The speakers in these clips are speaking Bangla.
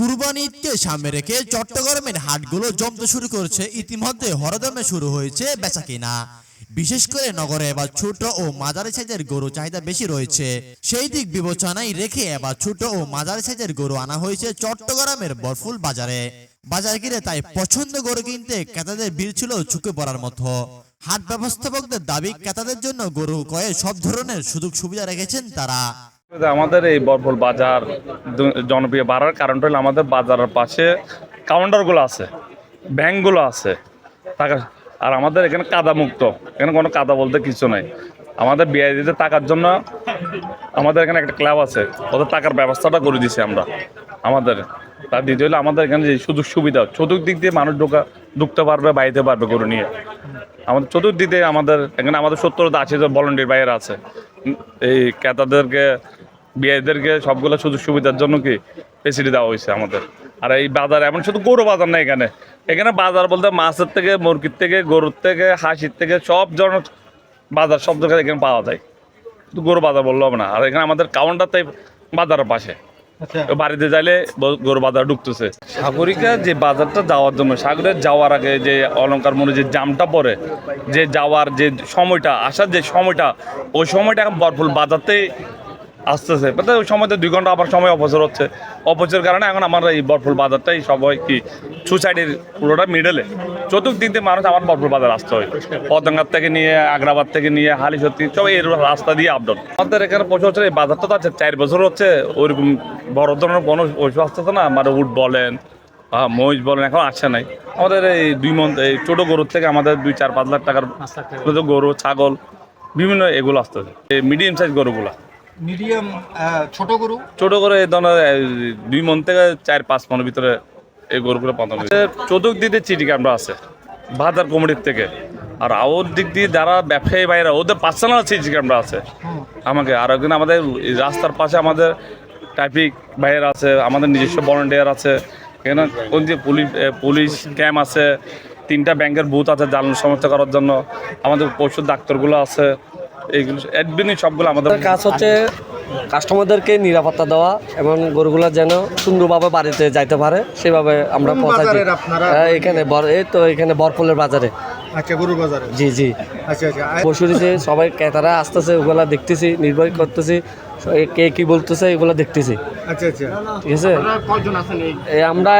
কুরবানি ঈদকে সামনে রেখে চট্টগ্রামের হাটগুলো জমতে শুরু করেছে। ইতিমধ্যে হরদমে শুরু হয়েছে বেচা কিনা। বিশেষ করে নগরে এবার ছোট ও মাঝারি সাইজের গরু চাহিদা বেশি রয়েছে। সেই দিক বিবেচনায় রেখে এবার ছোট ও মাঝারি সাইজের গরু আনা হয়েছে চট্টগ্রামের বরফুল বাজারে। বাজার ঘিরে তাই পছন্দ গরু কিনতে ক্রেতাদের ভিড় ছিল চুকে পড়ার মতো। হাট ব্যবস্থাপকদের দাবি, ক্রেতাদের জন্য গরু কয়ে সব ধরনের সুযোগ সুবিধা রেখেছেন তারা। আমাদের এই বরফুল বাজার জনপ্রিয় বাড়ার কারণটা হলো আমাদের বাজারের পাশে কাউন্টারগুলো আছে, ব্যাংকগুলো আছে, টাকা আর আমাদের এখানে কাদা মুক্ত এখানে কোনো কাদা বলতে কিছু নাই। আমাদের বিআই দিতে টাকার জন্য আমাদের এখানে একটা ক্লাব আছে, ওদের টাকার ব্যবস্থাটা করে দিছি আমরা, আমাদের। তার দ্বিতীয় হলো আমাদের এখানে যে সুযোগ সুবিধা, চতুর্দিক দিয়ে মানুষ ঢোকা, ঢুকতে পারবে, বাইতে পারবে গরু নিয়ে। আমাদের চতুর্দিক দিয়ে আমাদের, এখানে আমাদের সত্তর আশি জন ভলেন্টিয়ার বাইরে আছে। এই ক্রেতাদেরকে বিআইদেরকে সবগুলো সুযোগ সুবিধার জন্য কি ফেসিলিটি দেওয়া হয়েছে আমাদের। আর এই বাজার এমন শুধু গরু বাজার না এখানে। এখানে বাজার বলতে মাছের থেকে মুরগির থেকে গরুর থেকে হাঁসির থেকে সব ধরনের বাজার সব জায়গায় এখানে পাওয়া যায়। শুধু গরু বাজার বললে হবে না। আর এখানে আমাদের কাউন্টার তাই বাজারের পাশে। বাড়িতে যাইলে গরু বাজার ঢুকতেছে। সাগরিকা যে বাজারটা যাওয়ার জন্য সাগরের যাওয়ার আগে যে অলংকার মনে যে জামটা পড়ে যে যাওয়ার যে সময়টা আসার যে সময়টা ওই সময়টা এখন বরফুল বাজারতেই আসতেছে। মানে ওই সময়তে দুই ঘণ্টা আবার সময় অপচয় হচ্ছে। অপচয়ের কারণে এখন আমার এই বরফুল বাজারটাই সবাই কি, সুসাইডের পুরোটা মিডলে চতুর্দিক দিয়ে মানুষ আমার বরফুল বাজার আসতে হয়। পতঙ্গার থেকে নিয়ে, আগ্রাবাদ থেকে নিয়ে, হালিশক্তি, সব এই রাস্তা দিয়ে আপডাউন আমাদের এখানে পশু হচ্ছে, এই বাজারটা তো আছে, চার বছর হচ্ছে, ওইরকম বড় ধরনের কোনো পশু আসতেছে না। মানে উট বলেন হ্যাঁ মহিষ বলেন, এখন আসছে নাই। আমাদের এই দুই মন, এই ছোটো গরুর থেকে আমাদের দুই, চার, পাঁচ লাখ টাকার গরু, ছাগল, বিভিন্ন এগুলো আসতেছে। এই মিডিয়াম সাইজ গরুগুলা। মিডিয়াম ছোট গরু? ছোট করে ধরনের দুই মন থেকে চার পাঁচ মনের ভিতরে এই গরুগুলো চতুর্দিক দিয়ে চিঠি ক্যামেরা আছে বাজার কমিটির থেকে। আর ওর দিক দিয়ে যারা ব্যবসায়ী বাইরা ওদের পার্সোনাল ক্যামেরা আছে। আমাকে আর একদিন আমাদের রাস্তার পাশে আমাদের ট্রাফিক বাইরে আছে আমাদের নিজস্ব ভলেন্টিয়ার আছে। এখানে কোন যে পুলিশ পুলিশ ক্যাম্প আছে তিনটা ব্যাংকের বুথ আছে জ্বালানি সমস্যা করার জন্য। আমাদের পশু ডাক্তারগুলো আছে। এইগুলো অ্যাডমিন সবগুলো আমাদের কাজ হচ্ছে কাস্টমারদেরকে নিরাপত্তা দেওয়া এবং গরুগুলো যেন সুন্দরভাবে বাড়িতে যাইতে পারে সেভাবে আমরা পৌঁছাই? হ্যাঁ, এখানে বর- এই তো এখানে বরফুলের বাজারে। আচ্ছা গরু বাজারে? জি জি। আচ্ছা আচ্ছা। আর- সবাই ক্রেতারা আসতেছে ওগুলা দেখতেছি নির্ভর করতেছি কে কি বলতেছে এগুলো দেখতেছি। আচ্ছা আচ্ছা। ঠিক আছে? আমরা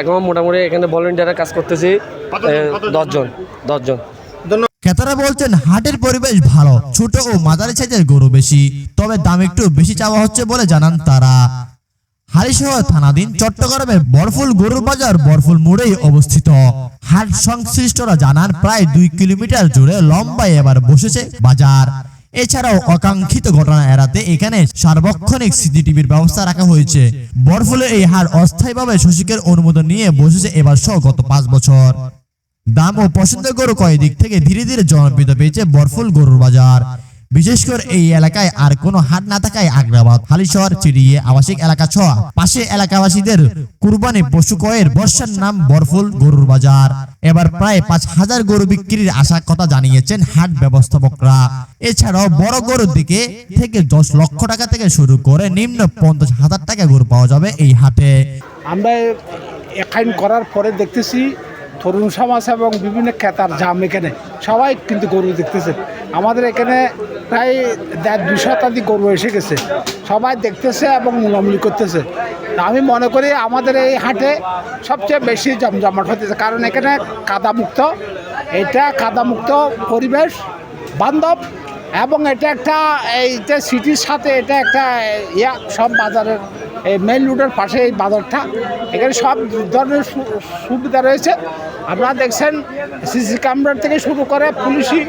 এখন মোটামুটি এখানে ভলেন্টিয়ারের কাজ করতেছি দশজন দশজন। ক্রেতারা বলছেন, হাটের পরিবেশ ভালো, ছোট ও মাঝারি সাইজের গরু বেশি, তবে দাম একটু বেশি চাওয়া হচ্ছে বলে জানান তারা। হালিশহর থানাধীন চট্টগ্রামের বরফুল গরুর বাজার বরফুল মোড়েই অবস্থিত। হাট সংশ্লিষ্টরা জানান, প্রায় দুই কিলোমিটার জুড়ে লম্বায় এবার বসেছে বাজার। এছাড়াও অকাঙ্ক্ষিত ঘটনা এড়াতে এখানে সার্বক্ষণিক সিসিটিভির ব্যবস্থা রাখা হয়েছে। বরফুলের এই হাট অস্থায়ীভাবে শশিকের অনুমোদন নিয়ে বসেছে এবার সহ গত পাঁচ বছর। দাম ও পছন্দের গরু কয় দিক থেকে ধীরে ধীরে জনপ্রিয়তা পেয়েছে বরফুল গরুর বাজার। বিশেষ করে এই এলাকায় আর কোনো হাট না থাকায় আগ্রাবাদ, হালিশহর, চিড়িয়ে, আবাসিক এলাকা ছোঁয়া। পাশে এলাকাবাসীদের কুরবানি পশু কয়ের বর্ষার নাম বরফুল গরুর বাজার। এবার প্রায় পাঁচ হাজার গরু বিক্রির আশা কথা জানিয়েছেন হাট ব্যবস্থাপকরা। এছাড়াও বড় গরুর দিকে থেকে দশ লক্ষ টাকা থেকে শুরু করে নিম্ন পঞ্চাশ হাজার টাকা গরু পাওয়া যাবে এই হাটে। আমরা করার পরে দেখতেছি তরুণ সমাজ এবং বিভিন্ন ক্রেতার জাম এখানে। সবাই কিন্তু গরু দেখতেছে। আমাদের এখানে প্রায় দেড় দুই শতাধিক গরু এসে গেছে। সবাই দেখতেছে এবং মুলামুলি করতেছে। আমি মনে করি আমাদের এই হাটে সবচেয়ে বেশি জমজমাট হতেছে। কারণ এখানে কাদামুক্ত। এটা কাদামুক্ত পরিবেশ, বান্ধব এবং এটা একটা এই যে সিটির সাথে এটা একটা ইয়া সব বাজারের এই মেইন রোডের পাশে এই বাজারটা। এখানে সব ধরনের সুবিধা রয়েছে। আপনারা দেখছেন সিসি ক্যামেরা থেকে শুরু করে পুলিশি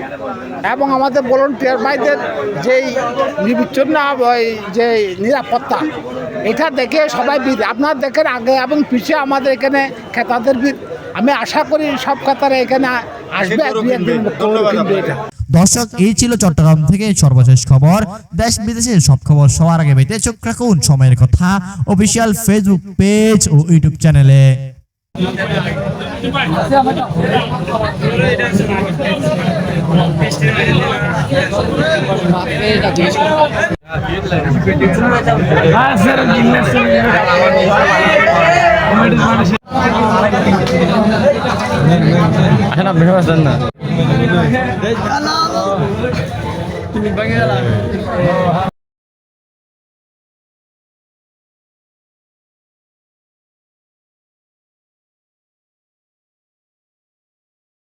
এবং আমাদের ভলেন্টিয়ার ভাইদের যেই নিবিচ্ছন্ন ওই যে নিরাপত্তা এটা দেখে সবাই ভিড় আপনারা দেখেন আগে এবং পিছিয়ে আমাদের এখানে ক্রেতাদের ভিড় আমি আশা করি সব ক্রেতারা এখানে আসবে। আর দর্শক, এই ছিল চট্টগ্রাম থেকে সর্বশেষ খবর। দেশ বিদেশের সব খবর সবার আগে পেতে চোখ রাখুন সময়ের কথা অফিসিয়াল ফেসবুক পেজ ও ইউটিউব চ্যানেলে। আসেন আপনি না। তুমি বাঙালি